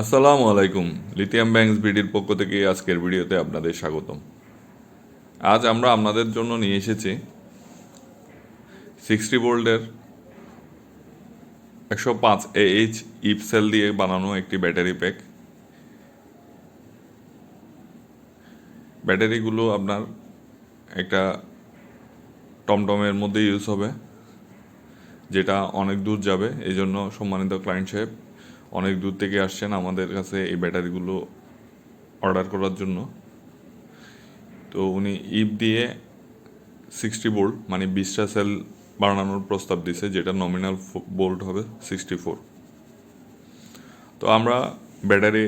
আসসালামু আলাইকুম lithium banks বিডির পক্ষ থেকে আজকের ভিডিওতে আপনাদের স্বাগতম। আজ আমরা আপনাদের জন্য নিয়ে এসেছি সিক্সটি ভোল্টের একশো পাঁচ এ এইচ ইপ সেল দিয়ে বানানো একটি ব্যাটারি প্যাক। ব্যাটারিগুলো আপনার একটা টমটমের মধ্যে ইউজ হবে, যেটা অনেক দূর যাবে এই জন্য সম্মানিত ক্লায়েন্ট সাহেব অনেক দূর থেকে আসছেন আমাদের কাছে এই ব্যাটারিগুলো অর্ডার করার জন্য। তো উনি ইপ দিয়ে সিক্সটি বোল্ট মানে বিশটা সেল বানানোর প্রস্তাব দিছে, যেটা নমিনাল বোল্ট হবে সিক্সটি ফোর তো আমরা ব্যাটারি,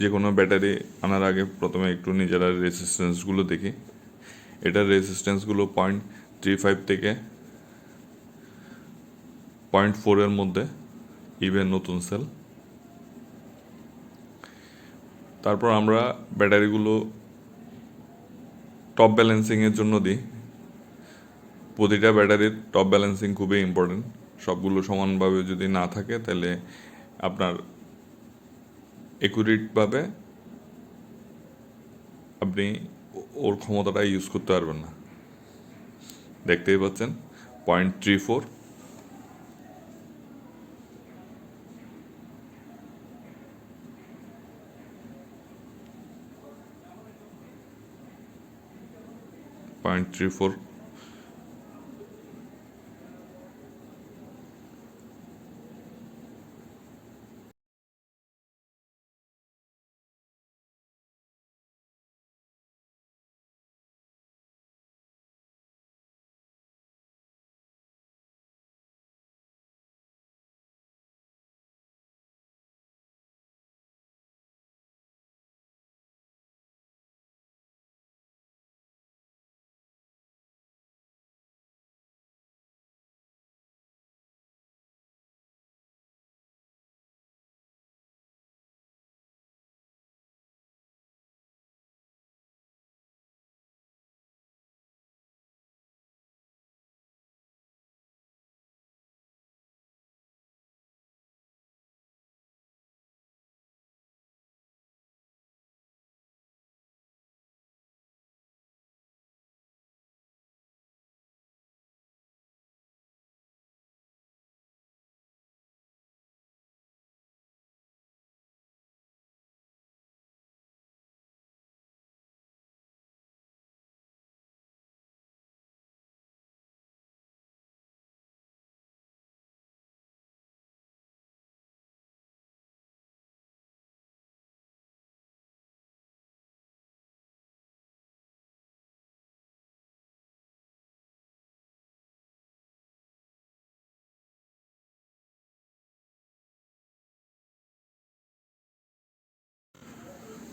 যে কোনো ব্যাটারি আনার আগে প্রথমে একটু নিজেরা রেসিস্ট্যান্সগুলো দেখি। এটার রেসিস্ট্যান্সগুলো পয়েন্ট থ্রি ফাইভ থেকে পয়েন্ট ফোরের মধ্যে ইভেন নতুন সেল। তারপর আমরা ব্যাটারিগুলো টপ ব্যালেন্সিংয়ের জন্য দিই। প্রতিটা ব্যাটারির টপ ব্যালেন্সিং খুবই ইম্পর্টেন্ট সবগুলো সমানভাবে যদি না থাকে, তাহলে আপনার একুরেটভাবে আপনি ওর ক্ষমতাটা ইউজ করতে পারবেন না। দেখতেই পাচ্ছেন? পয়েন্ট থ্রি ফোর 0.34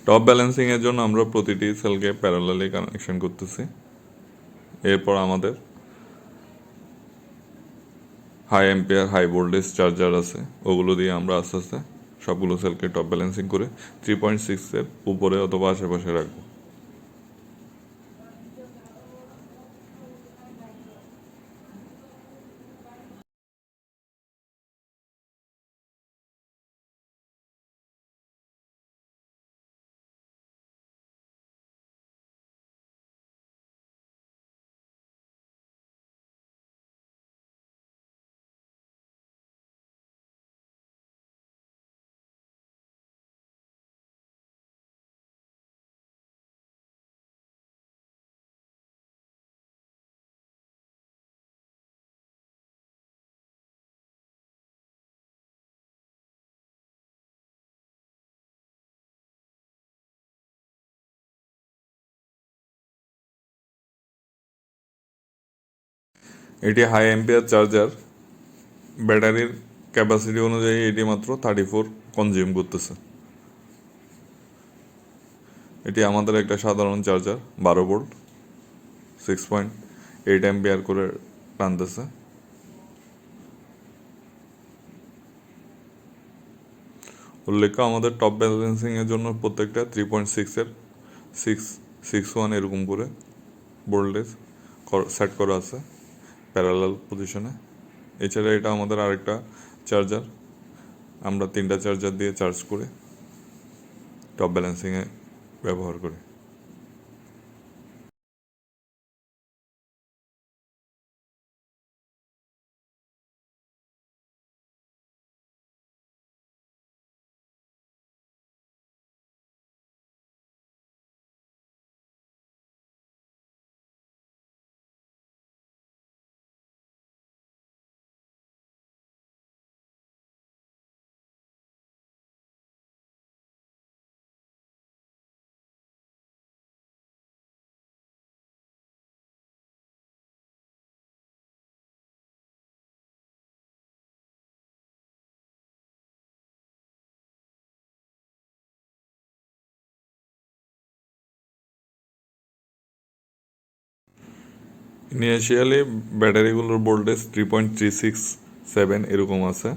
টপ ব্যালেন্সিংয়ের জন্য আমরা প্রতিটি সেলকে প্যারালালি কানেকশন করতেছি। এরপর আমাদের high ampere high voltage charger আছে। ওগুলো দিয়ে আমরা আস্তে আস্তে সবগুলো সেলকে টপ ব্যালেন্সিং করে থ্রি পয়েন্ট সিক্সের উপরে অথবা আশেপাশে রাখব। এটি হাই এম্পিয়ার চার্জার। ব্যাটারির ক্যাপাসিটি অনুযায়ী এটি মাত্র থার্টি ফোর কনজিউম করতেছে। এটি আমাদের একটা সাধারণ চার্জার, বারো volt six point eight ampere করে টানতেছে। উল্লেখ্য, আমাদের টপ ব্যালেন্সিংয়ের জন্য প্রত্যেকটা থ্রি পয়েন্ট সিক্সের সিক্স সিক্স ওয়ান এরকম করে ভোল্টেজ সেট করা আছে। প্যারালাল পজিশনে এছাড়া এটা আমাদের আরেকটা চার্জার আমরা তিনটা চার্জার দিয়ে চার্জ করে টপ ব্যালেন্সিংয়ে ব্যবহার করি। Initially ব্যাটারিগুলোর voltage three point three six seven এরকম আছে।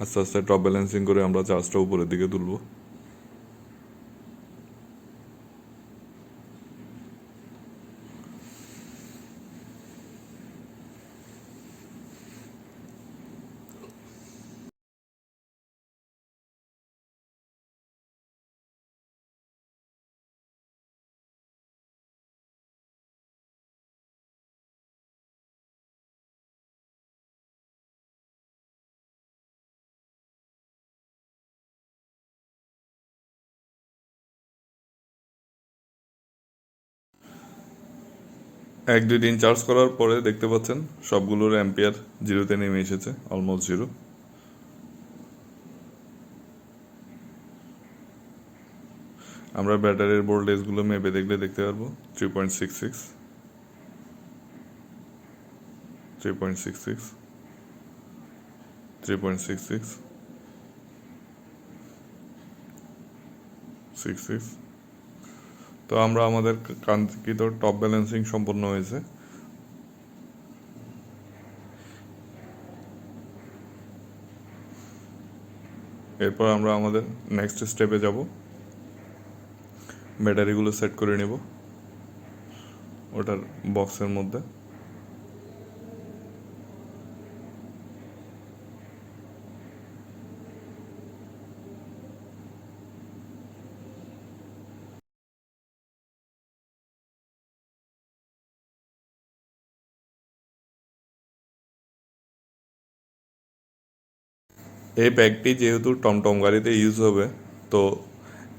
আস্তে আস্তে টপ ব্যালেন্সিং করে আমরা চার্জটা উপরের দিকে তুলব। এক, দুই দিন চার্জ করার পরে দেখতে পাচ্ছেন সবগুলোর অ্যাম্পিয়ার জিরোতে নেমে এসেছে অলমোস্ট জিরো আমরা ব্যাটারির ভোল্টেজগুলো মেপে দেখলে দেখতে পারব three point six six three point six six three point six six six six তো আমরা আমাদের কাঙ্ক্ষিত টপ ব্যালেন্সিং সম্পন্ন হয়েছে। এরপর আমরা আমাদের নেক্সট স্টেপে যাব। ব্যাটারিগুলো সেট করে নেব। ওটার বক্সের মধ্যে। এই ব্যাগটি যেহেতু টমটম গাড়িতে ইউজ হবে, তো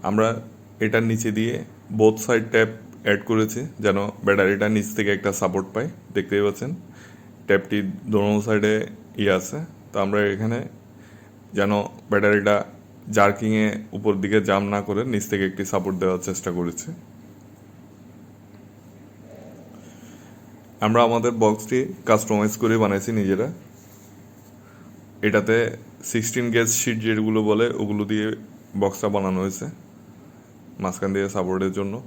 আমরা এটার নিচে দিয়ে বোথ সাইড ট্যাপ অ্যাড করেছি যেন ব্যাটারিটা নিচ থেকে একটা সাপোর্ট পায়। দেখতেই পাচ্ছেন ট্যাপটি দোনো সাইডে ইয়ে আছে। তো আমরা এখানে যেন ব্যাটারিটা জার্কিংয়ে উপর দিকে জাম না করে নিচ থেকে একটি সাপোর্ট দেওয়ার চেষ্টা করেছি। আমরা আমাদের বক্সটি কাস্টমাইজ করে বানাইছি নিজেরা। এটাতে সিক্সটিন গেজ শিট যেগুলো বলে, ওগুলো দিয়ে বক্সটা বানানো হয়েছে। মাঝখান দিয়ে সাপোর্টের জন্য।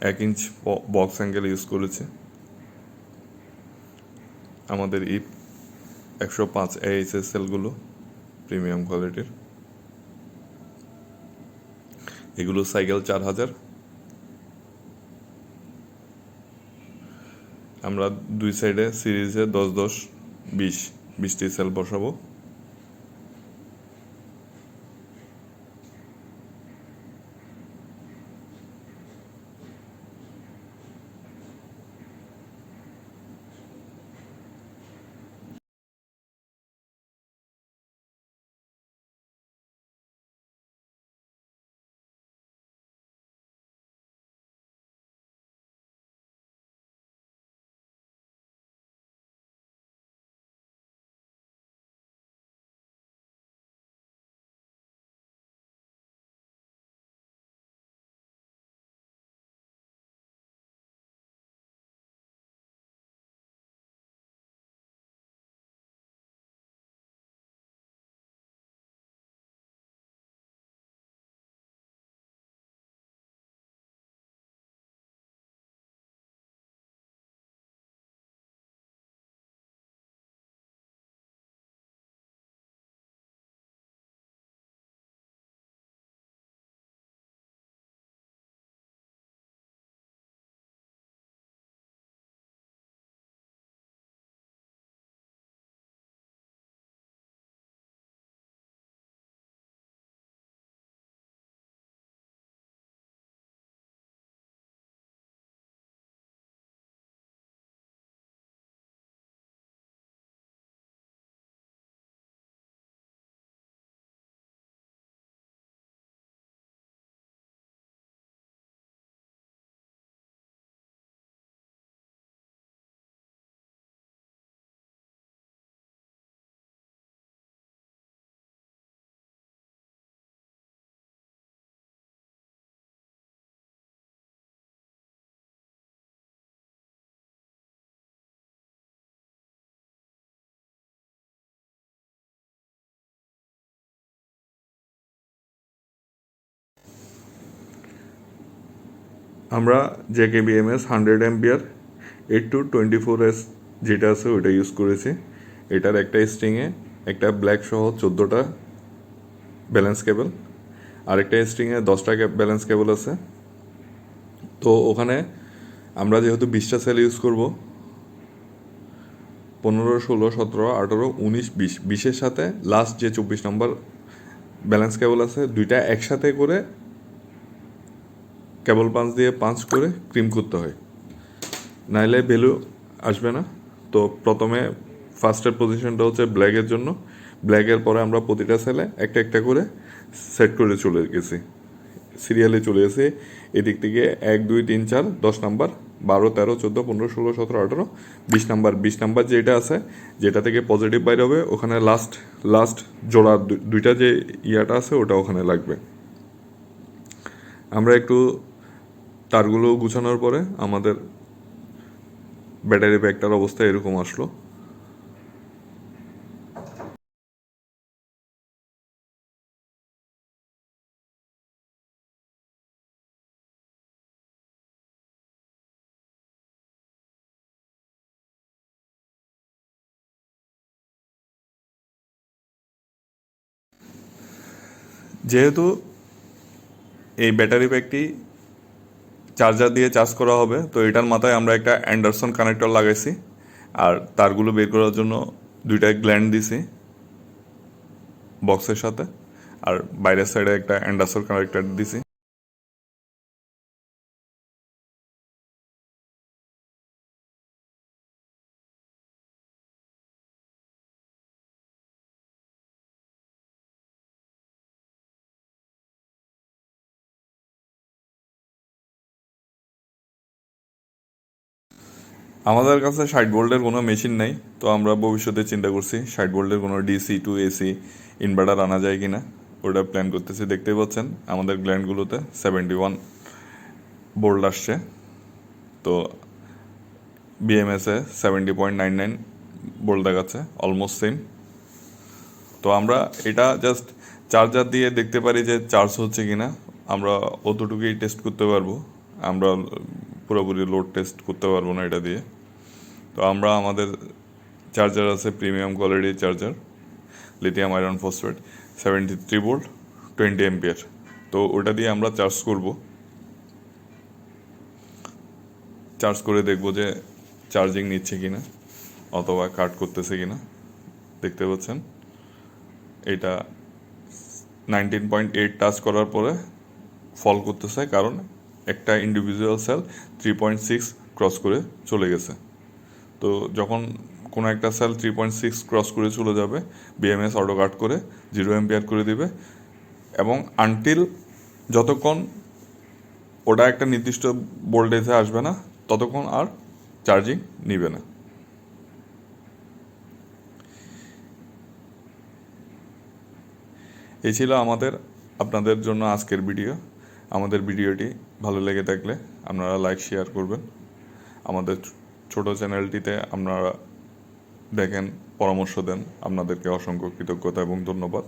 এক ইঞ্চ বক্স অ্যাঙ্গেল ইউজ করেছে। আমাদের ইপ একশো পাঁচ এইচএস সেলগুলো প্রিমিয়াম কোয়ালিটির এগুলো সাইকেল চার হাজার। আমরা দুই সাইডে সিরিজে দশ দশ, বিশ। বিশটি সেল বসাবো আমরা JK BMS hundred ampere eight two twenty four S যেটা আছে ওইটা ইউজ করেছি। এটার একটা স্ট্রিংয়ে একটা ব্ল্যাক সহ চোদ্দোটা ব্যালেন্স কেবল আরেকটা স্ট্রিংয়ে দশটা ব্যালেন্স কেবল আছে। তো ওখানে আমরা যেহেতু বিশটা সেল ইউজ করব, পনেরো, ষোলো, সতেরো, আঠেরো, উনিশ, বিশ, বিশের সাথে লাস্ট যে চব্বিশ নম্বর ব্যালেন্স কেবল আছে, দুইটা একসাথে করে কেবল পাঁচ দিয়ে পাঁচ করে ক্রিম করতে হয়। নাইলে ভ্যালু আসবে না। তো প্রথমে ফার্স্টের পজিশনটা হচ্ছে ব্ল্যাকের জন্য। ব্ল্যাকের পরে আমরা প্রতিটা সেলে একটা একটা করে সেট করে চলে গেছি। সিরিয়ালে চলে গেছি। এদিক থেকে এক, দুই, তিন, চার, দশ নাম্বার, বারো, তেরো, চোদ্দ, পনেরো, ষোলো, সতেরো, আঠেরো, বিশ নাম্বার। বিশ নাম্বার যেটা আছে, যেটা থেকে পজিটিভ বাইরে হবে, ওখানে লাস্ট লাস্ট জোড়া দুইটা যে ইয়াটা আছে, ওটা ওখানে লাগবে। আমরা একটু তারগুলো গুছানোর পরে আমাদের ব্যাটারি ব্যাগটার অবস্থা এরকম আসলো। যেহেতু এই ব্যাটারি ব্যাগটি চার্জার দিয়ে চার্জ করা হবে। তো এটার মাথায় আমরা একটা অ্যান্ডারসন কানেক্টর লাগাইছি। আর তারগুলো বের করার জন্য দুইটা গ্ল্যান্ড দিছি বক্সের সাথে। আর বাইরের সাইডে একটা অ্যান্ডারসন কানেক্টর দিছি। আমাদের কাছে ষাট ভোল্টের কোনো মেশিন নেই, তো আমরা ভবিষ্যতে চিন্তা করছি ষাট ভোল্টের কোনো ডিসি টু এসি ইনভার্টার আনা যায় কি না ওটা প্ল্যান করতেছি। দেখতেই পাচ্ছেন, আমাদের গ্ল্যান্ডগুলোতে সেভেন্টি ওয়ান বোল্ট আসছে, তো বিএমএসে seventy point nine nine volt দেখাচ্ছে অলমোস্ট সেম তো আমরা এটা জাস্ট চার্জার দিয়ে দেখতে পারি যে চার্জ হচ্ছে কি না আমরা অতটুকুই টেস্ট করতে পারব। আমরা পুরোপুরি লোড টেস্ট করতে পারব না এটা দিয়ে। তো আমরা আমাদের চার্জার আছে প্রিমিয়াম কোয়ালিটির charger lithium iron phosphate seventy three volt twenty ampere তো ওটা দিয়ে আমরা চার্জ করব। চার্জ করে দেখব যে চার্জিং নিচ্ছে কিনা, অথবা কাট করতেছে কিনা। দেখতে পাচ্ছেন? এটা নাইনটিন পয়েন্ট এইট টাচ করার পরে ফল করতেছে, কারণ একটা individual cell three point six cross করে চলে গেছে। তো যখন কোনো একটা cell three point six cross করে চলে যাবে বিএমএস অটো কাট করে জিরো এম্পিয়ার করে দিবে এবং আনটিল যতক্ষণ ওটা একটা নির্দিষ্ট ভোল্টেজে আসবে না, ততক্ষণ আর চার্জিং নিবে না। এই ছিল আমাদের, আপনাদের জন্য আজকের ভিডিও আমাদের ভিডিওটি ভালো লেগে থাকলে আপনারা লাইক শেয়ার করবেন। আমাদের ছোট চ্যানেলটিতে আপনারা দেখেন, পরামর্শ দেন। আপনাদেরকে অসংখ্য কৃতজ্ঞতা এবং ধন্যবাদ।